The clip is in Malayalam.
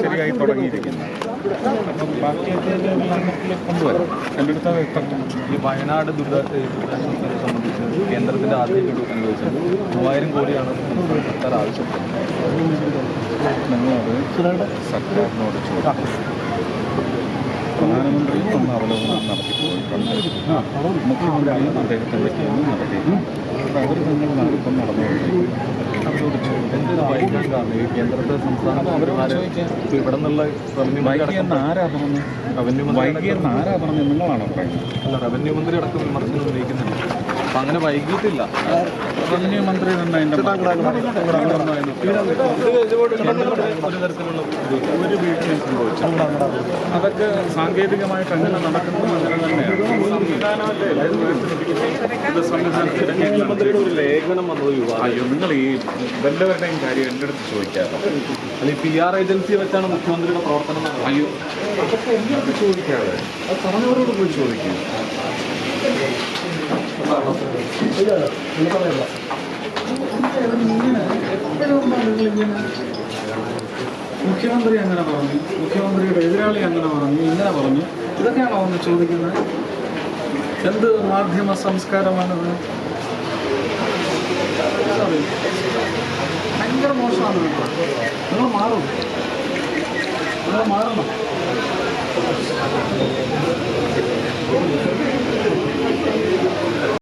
ശരിയായി തുടങ്ങിയിരിക്കുന്നു അപ്പം ബാക്കിയൊക്കെ കൊണ്ടുവരാം? എന്റെ അടുത്ത് ഈ വയനാട് ദുരിതാശ്വാസ കേന്ദ്രത്തിന്റെ ആദ്യ അനുവദിച്ചത് മൂവായിരം കോടിയാണ് സർക്കാർ ആവശ്യപ്പെട്ടത് സർക്കാരിനോട് ചോദിക്കും. പ്രധാനമന്ത്രി ഒന്ന് അവലോകനം നടത്തിപ്പോയിട്ടുണ്ട് മുഖ്യമന്ത്രിയും അദ്ദേഹത്തിന്റെ ടീമും നടത്തി അവർ നിങ്ങൾ നടത്തം ഈ കേന്ദ്രത്തെ ഇവിടെ നിന്നുള്ള റവന്യൂ മന്ത്രി വൈകിയെന്ന് ആരാ പറഞ്ഞു റവന്യൂ മന്ത്രി ആരാ പറഞ്ഞു നിങ്ങളാണോ പറയുന്നത്? അല്ല റവന്യൂ മന്ത്രി അടക്കം വിമർശനം ഉന്നയിക്കുന്നുണ്ട്. അപ്പൊ അങ്ങനെ വൈകിട്ടില്ല റവന്യൂ മന്ത്രി തന്നെ അതിന്റെ ഒരു തരത്തിലുള്ള ഇത് ഒരു വീഴ്ചയും സംഭവിച്ചു അതൊക്കെ സാങ്കേതികമായിട്ട് അങ്ങനെ നടക്കുന്നത് അങ്ങനെ തന്നെയാണ് അയ്യോ നിങ്ങൾ ഈ വല്ലവരുടെയും കാര്യം എന്റെ അടുത്ത് ചോദിക്കാറ് അല്ല ഈ പി ആർ ഏജൻസി വെച്ചാണ് മുഖ്യമന്ത്രിയുടെ പ്രവർത്തനം. അയ്യോ അതൊക്കെ എന്റെ അടുത്ത് ചോദിക്കാതെ അത് പറഞ്ഞവരോട് പോയി ചോദിക്കും മുഖ്യമന്ത്രി അങ്ങനെ പറഞ്ഞു. മുഖ്യമന്ത്രിയുടെ എതിരാളി അങ്ങനെ പറഞ്ഞു. ഇങ്ങനെ പറഞ്ഞു. ഇതൊക്കെയാണോ ഒന്ന് ചോദിക്കുന്നത്? എന്ത് മാധ്യമ സംസ്കാരമാണത്? ഭയങ്കര മോശമാണ്. നിങ്ങൾ മാറും. നിങ്ങൾ മാറണം.